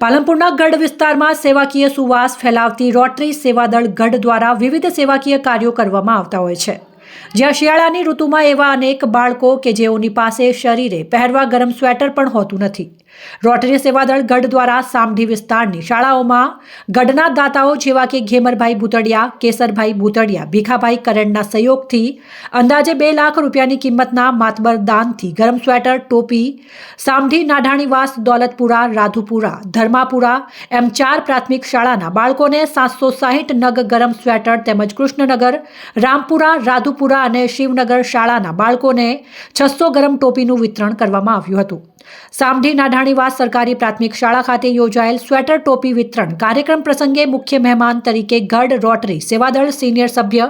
પાલનપુરના ગઢ વિસ્તારમાં સેવાકીય સુવાસ ફેલાવતી રોટરી સેવાદળ ગઢ દ્વારા વિવિધ સેવાકીય કાર્યો કરવામાં આવતા હોય છે. જ્યાં શિયાળાની ઋતુમાં એવા અનેક બાળકો કે જેઓની પાસે શરીરે પહેરવા ગરમ સ્વેટર પણ હોતું નથી. રોટરી સેવાદળ ગઢ દ્વારા સામઢી વિસ્તારની શાળાઓમાં ગઢના દાતાઓ જેવા કે ઘેમરભાઈ ભૂતડિયા, કેસરભાઈ ભૂતડિયા, ભીખાભાઈ કરણના સહયોગથી અંદાજે બે લાખ રૂપિયાની કિંમતના માતબર દાનથી ગરમ સ્વેટર, ટોપી, સામઢી, નાઢાણીવાસ, દોલતપુરા, રાધુપુરા, ધર્માપુરા, એમ ચાર પ્રાથમિક શાળાના બાળકોને સાતસો સાહીઠ નગ ગરમ સ્વેટર તેમજ કૃષ્ણનગર, રામપુરા, રાધુપુરા અને શિવનગર શાળાના બાળકોને છસો ગરમ ટોપીનું વિતરણ કરવામાં આવ્યું હતું. સામઢી નાઢાણીવાસ સરકારી પ્રાથમિક શાળા ખાતે યોજાયેલ સ્વેટર ટોપી વિતરણ કાર્યક્રમ પ્રસંગે મુખ્ય મહેમાન તરીકે ગઢ રોટરી સેવાદળ સિનિયર સભ્ય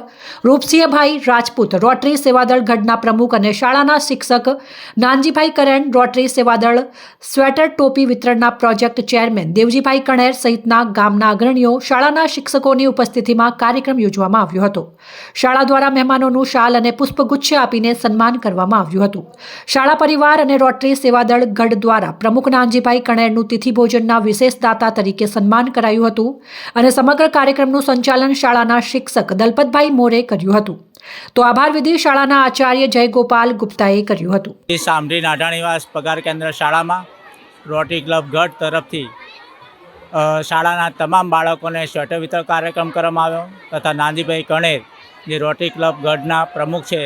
રૂપસિંહભાઈ રાજપૂત, રોટરી સેવાદળ ગઢના પ્રમુખ અને શાળાના શિક્ષક નાનજીભાઈ કરેણ, રોટરી સેવાદળ સ્વેટર ટોપી વિતરણના પ્રોજેક્ટ ચેરમેન દેવજીભાઈ કણેર સહિતના ગામના અગ્રણીઓ શાળાના શિક્ષકોની ઉપસ્થિતિમાં કાર્યક્રમ યોજવામાં આવ્યો હતો. શાળા દ્વારા મહેમાનોનું શાલ અને પુષ્પગુચ્છ આપીને સન્માન કરવામાં આવ્યું હતું. શાળા પરિવાર અને રોટરી સેવાદળ ગઢ દ્વારા પ્રમુખ નાનજીભાઈ કણેરનું તિથિ ભોજનના વિશેષ દાતા તરીકે સન્માન કરાયું હતું અને સમગ્ર કાર્યક્રમનું સંચાલન શાળાના શિક્ષક દલપતભાઈ મોરે કર્યું હતું. તો આભાર વિધિ શાળાના આચાર્ય જયગોપાલ ગુપ્તાએ કર્યું હતું. એ સામઢી નાઢાણીવાસ પગાર કેન્દ્ર શાળામાં રોટરી ક્લબ ગઢ તરફથી શાળાના તમામ બાળકોને સ્વેટર વિતરણ કાર્યક્રમ કરવામાં આવ્યો તથા નાનજીભાઈ કણેર, જે રોટરી ક્લબ ગઢના પ્રમુખ છે,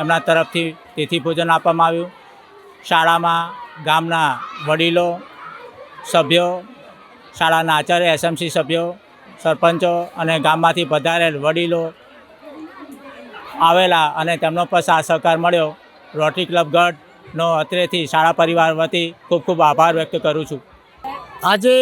એમના તરફથી તિથિ ભોજન આપવામાં આવ્યું. શાળામાં ગામના વડીલો, સભ્યો, શાળાના આચાર્ય, એસએમસી સભ્યો, સરપંચો અને ગામમાંથી પધારેલ વડીલો આવેલા અને તેમનો પણ સાથ સહકાર મળ્યો. રોટરી ક્લબ ગઢનો અત્રેથી શાળા પરિવાર વતી ખૂબ ખૂબ આભાર વ્યક્ત કરું છું. આજે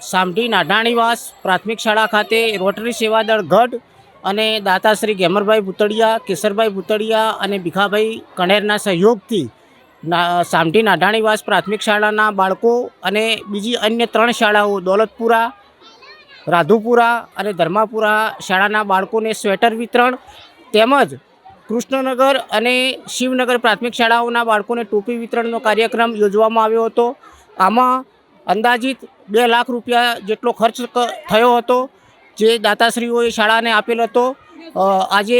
સામઢી નાઢાણીવાસ પ્રાથમિક શાળા ખાતે રોટરી સેવાદળ ગઢ અને દાતાશ્રી ગેમરભાઈ ભૂતડિયા, કેસરભાઈ ભૂતડિયા અને ભીખાભાઈ કણેરના સહયોગથી ના, સામઢી નાઢાણીવાસ પ્રાથમિક શાળાના બાળકો અને બીજી અન્ય ત્રણ શાળાઓ, દોલતપુરા, રાધુપુરા અને ધર્માપુરા શાળાના બાળકોને સ્વેટર વિતરણ તેમજ કૃષ્ણનગર અને શિવનગર પ્રાથમિક શાળાઓના બાળકોને ટોપી વિતરણનો કાર્યક્રમ યોજવામાં આવ્યો હતો. આમાં અંદાજિત બે લાખ રૂપિયા જેટલો ખર્ચ થયો હતો જે દાતાશ્રીઓએ શાળાને આપેલ હતો. આજે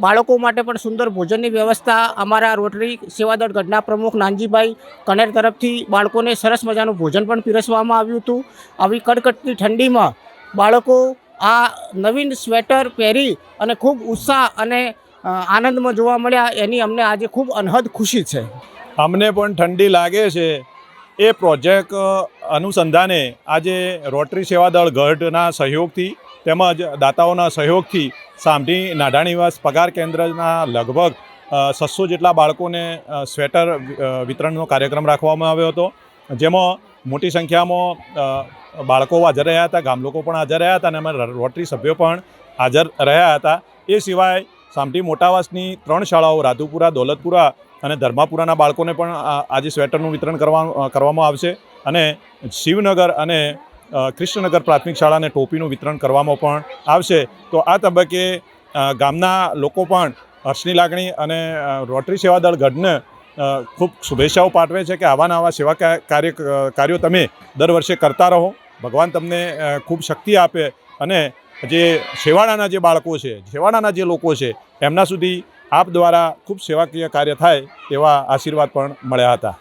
બાળકો માટે પણ સુંદર ભોજનની વ્યવસ્થા અમારા રોટરી સેવાદળ ગઢના પ્રમુખ નાનજીભાઈ કનેર તરફથી બાળકોને સરસ મજાનું ભોજન પણ પીરસવામાં આવ્યું હતું. આવી કડકડતી ઠંડીમાં બાળકો આ નવીન સ્વેટર પહેરી અને ખૂબ ઉત્સાહ અને આનંદમાં જોવા મળ્યા. એની અમને આજે ખૂબ અનહદ ખુશી છે. અમને પણ ઠંડી લાગે છે. એ પ્રોજેક્ટ અનુસંધાને આજે રોટરી સેવાદળ ગઢના સહયોગથી તેમજ દાતાઓના સહયોગથી સામઢી નાઢાણીવાસ પગાર કેન્દ્રના લગભગ છસો જેટલા બાળકોને સ્વેટર વિતરણનો કાર્યક્રમ રાખવામાં આવ્યો હતો. જેમાં મોટી સંખ્યામાં બાળકો હાજર રહ્યા હતા, ગામ લોકો પણ હાજર રહ્યા હતા અને અમારા રોટરી સભ્યો પણ હાજર રહ્યા હતા. એ સિવાય સામટી મોટાવાસની ત્રણ શાળાઓ, રાધુપુરા, દોલતપુરા અને ધર્માપુરાના બાળકોને પણ આજે સ્વેટરનું વિતરણ કરવા કરવામાં આવશે. અને શિવનગર અને કૃષ્ણનગર પ્રાથમિક શાળાને ટોપીનું વિતરણ કરવામાં પણ આવશે. તો આ તબક્કે ગામના લોકો પણ હર્ષની લાગણી અને રોટરી સેવાદળ ગઢને ખૂબ શુભેચ્છાઓ પાઠવે છે કે આવા નવા સેવા કાર્ય કાર્યો તમે દર વર્ષે કરતા રહો. ભગવાન તમને ખૂબ શક્તિ આપે. અને જે છેવાડાના જે બાળકો છે, છેવાડાના જે લોકો છે, એમના સુધી આપ દ્વારા ખૂબ સેવાકીય કાર્ય થાય તેવા આશીર્વાદ પણ મળ્યા હતા.